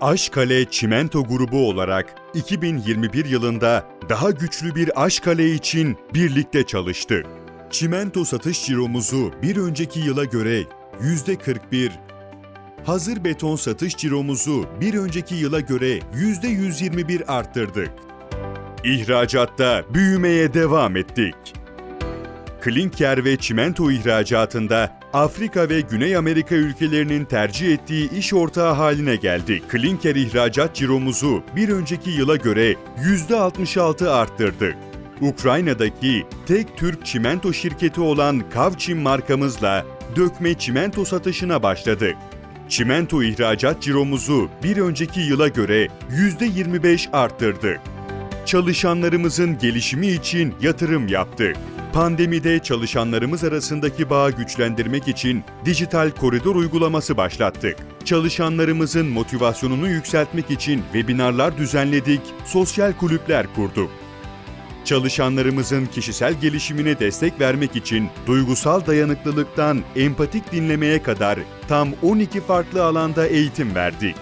Aşkale Çimento grubu olarak 2021 yılında daha güçlü bir Aşkale için birlikte çalıştık. Çimento satış ciromuzu bir önceki yıla göre %41, hazır beton satış ciromuzu bir önceki yıla göre %121 arttırdık. İhracatta büyümeye devam ettik. Klinker ve çimento ihracatında Afrika ve Güney Amerika ülkelerinin tercih ettiği iş ortağı haline geldi. Klinker ihracat ciromuzu bir önceki yıla göre %66 arttırdık. Ukrayna'daki tek Türk çimento şirketi olan Kavçim markamızla dökme çimento satışına başladık. Çimento ihracat ciromuzu bir önceki yıla göre %25 arttırdık çalışanlarımızın gelişimi için yatırım yaptık. Pandemide çalışanlarımız arasındaki bağı güçlendirmek için dijital koridor uygulaması başlattık. Çalışanlarımızın motivasyonunu yükseltmek için webinarlar düzenledik, sosyal kulüpler kurduk. Çalışanlarımızın kişisel gelişimine destek vermek için duygusal dayanıklılıktan empatik dinlemeye kadar tam 12 farklı alanda eğitim verdik.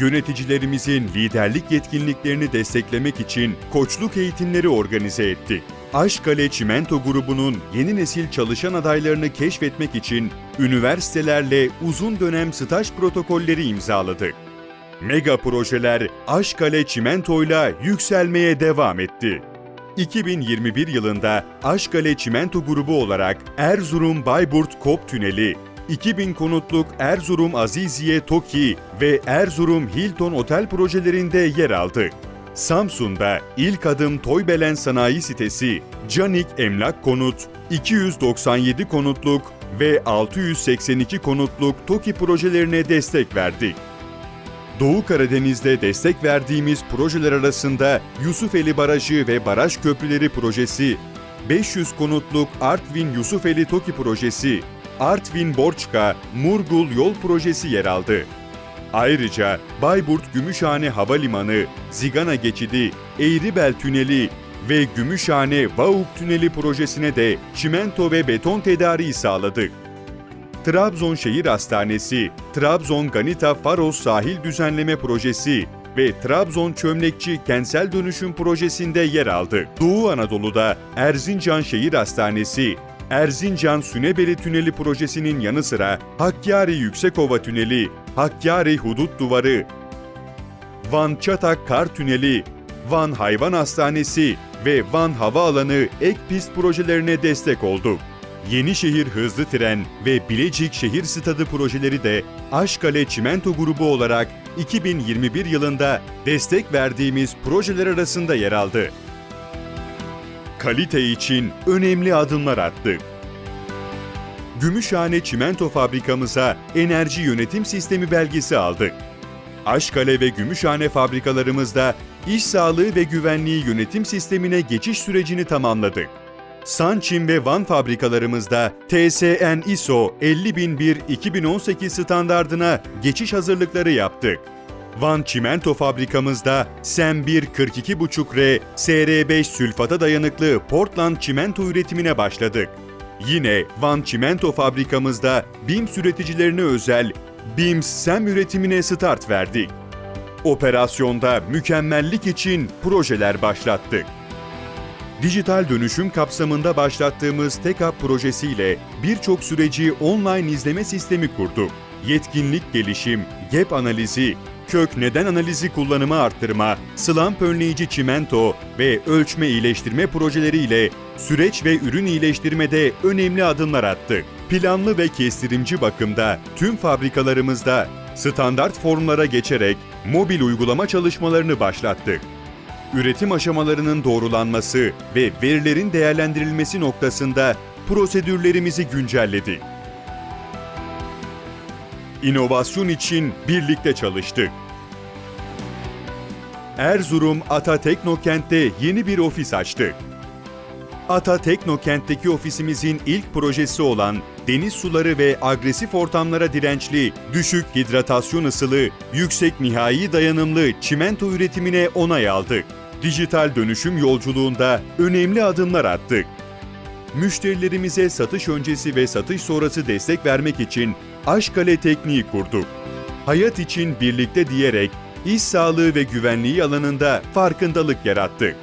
Yöneticilerimizin liderlik yetkinliklerini desteklemek için koçluk eğitimleri organize ettik. Aşkale Çimento grubunun yeni nesil çalışan adaylarını keşfetmek için üniversitelerle uzun dönem staj protokolleri imzaladık. Mega projeler Aşkale Çimento'yla yükselmeye devam etti. 2021 yılında Aşkale Çimento grubu olarak Erzurum Bayburt Kop Tüneli, 2000 konutluk Erzurum Aziziye Toki ve Erzurum Hilton Otel projelerinde yer aldık. Samsun'da ilk adım Toybelen Sanayi Sitesi, Canik Emlak Konut, 297 konutluk ve 682 konutluk TOKİ projelerine destek verdik. Doğu Karadeniz'de destek verdiğimiz projeler arasında Yusufeli Barajı ve Baraj Köprüleri Projesi, 500 konutluk Artvin Yusufeli TOKİ Projesi, Artvin Borçka Murgul Yol Projesi yer aldı. Ayrıca Bayburt Gümüşhane Havalimanı, Zigana Geçidi, Eğribel Tüneli ve Gümüşhane Vauk Tüneli projesine de çimento ve beton tedariği sağladık. Trabzon Şehir Hastanesi, Trabzon Ganita Faros Sahil Düzenleme Projesi ve Trabzon Çömlekçi Kentsel Dönüşüm Projesi'nde yer aldı. Doğu Anadolu'da Erzincan Şehir Hastanesi, Erzincan Sünebeli Tüneli projesinin yanı sıra Hakkari Yüksekova Tüneli, Hakkari Hudut Duvarı, Van Çatak Kar Tüneli, Van Hayvan Hastanesi ve Van Havaalanı ek pist projelerine destek olduk. Yenişehir Hızlı Tren ve Bilecik Şehir Stadı projeleri de Aşkale Çimento grubu olarak 2021 yılında destek verdiğimiz projeler arasında yer aldı. Kalite için önemli adımlar attık. Gümüşhane Çimento Fabrikamıza enerji yönetim sistemi belgesi aldık. Aşkale ve Gümüşhane fabrikalarımızda iş sağlığı ve güvenliği yönetim sistemine geçiş sürecini tamamladık. Sançim ve Van fabrikalarımızda TSN ISO 50001-2018 standardına geçiş hazırlıkları yaptık. Van Çimento fabrikamızda SEM 1 42.5R SR5 sülfata dayanıklı Portland çimento üretimine başladık. Yine Van Çimento fabrikamızda BIMS üreticilerine özel BIMS SEM üretimine start verdik. Operasyonda mükemmellik için projeler başlattık. Dijital dönüşüm kapsamında başlattığımız TEKAP projesiyle birçok süreci online izleme sistemi kurduk. Yetkinlik gelişim, gap analizi, kök neden analizi kullanımı arttırma, slamp önleyici çimento ve ölçme iyileştirme projeleriyle süreç ve ürün iyileştirmede önemli adımlar attık. Planlı ve kestirimci bakımda tüm fabrikalarımızda standart formlara geçerek mobil uygulama çalışmalarını başlattık üretim aşamalarının doğrulanması ve verilerin değerlendirilmesi noktasında prosedürlerimizi güncelledik. İnovasyon için birlikte çalıştık. Erzurum Ata Teknokent'te yeni bir ofis açtık. Ata Teknokent'teki ofisimizin ilk projesi olan deniz suları ve agresif ortamlara dirençli, düşük hidratasyon ısılı, yüksek nihai dayanımlı çimento üretimine onay aldık. Dijital dönüşüm yolculuğunda önemli adımlar attık. Müşterilerimize satış öncesi ve satış sonrası destek vermek için Aşkale tekniği kurduk. Hayat için birlikte diyerek iş sağlığı ve güvenliği alanında farkındalık yarattı.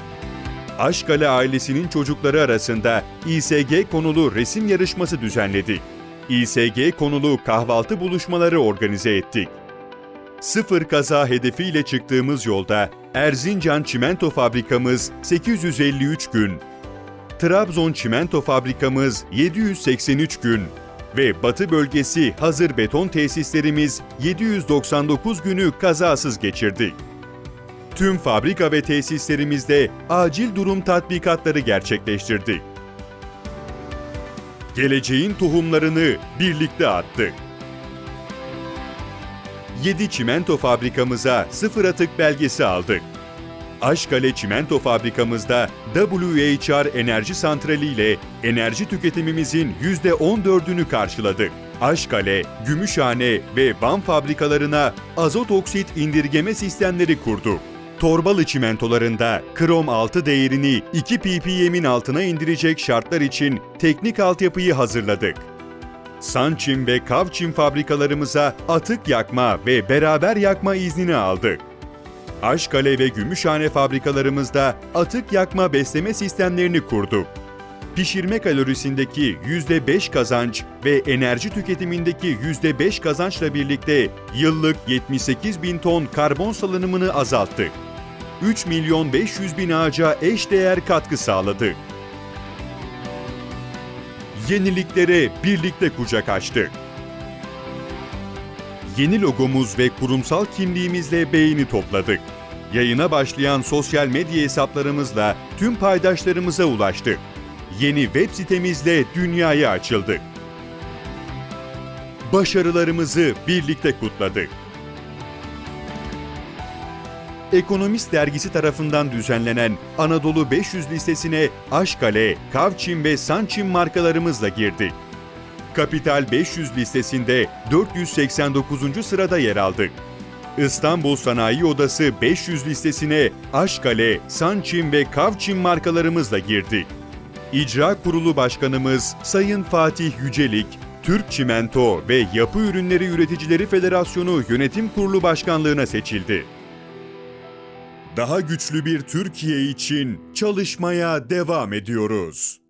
Aşkale ailesinin çocukları arasında İSG konulu resim yarışması düzenledik. İSG konulu kahvaltı buluşmaları organize ettik. Sıfır kaza hedefiyle çıktığımız yolda Erzincan Çimento Fabrikamız 853 gün, Trabzon Çimento Fabrikamız 783 gün ve Batı bölgesi hazır beton tesislerimiz 799 günü kazasız geçirdik. Tüm fabrika ve tesislerimizde acil durum tatbikatları gerçekleştirdik. Geleceğin tohumlarını birlikte attık. 7 çimento fabrikamıza sıfır atık belgesi aldık. Aşkale Çimento Fabrikamızda WHR Enerji Santrali ile enerji tüketimimizin %14'ünü karşıladık. Aşkale, Gümüşhane ve Van fabrikalarına azot oksit indirgeme sistemleri kurduk. Torbalı çimentolarında krom 6 değerini 2 ppm'in altına indirecek şartlar için teknik altyapıyı hazırladık. Sançim ve Kavçim fabrikalarımıza atık yakma ve beraber yakma iznini aldık. Aşkale ve Gümüşhane fabrikalarımızda atık yakma besleme sistemlerini kurduk. Pişirme kalorisindeki %5 kazanç ve enerji tüketimindeki %5 kazançla birlikte yıllık 78 bin ton karbon salınımını azalttık. 3 milyon 500 bin ağaca eşdeğer katkı sağladık. Yeniliklere birlikte kucak açtık yeni logomuz ve kurumsal kimliğimizle beğeni topladık. Yayına başlayan sosyal medya hesaplarımızla tüm paydaşlarımıza ulaştık. Yeni web sitemizle dünyaya açıldık. Başarılarımızı birlikte kutladık. Ekonomist dergisi tarafından düzenlenen Anadolu 500 listesine Aşkale, Kavçim ve Sançim markalarımızla girdik. Kapital 500 listesinde 489. sırada yer aldık. İstanbul Sanayi Odası 500 listesine Aşkale, Sançim ve Kavçim markalarımızla girdi. İcra Kurulu Başkanımız Sayın Fatih Yücelik, Türk Çimento ve Yapı Ürünleri Üreticileri Federasyonu Yönetim Kurulu Başkanlığına seçildi. Daha güçlü bir Türkiye için çalışmaya devam ediyoruz.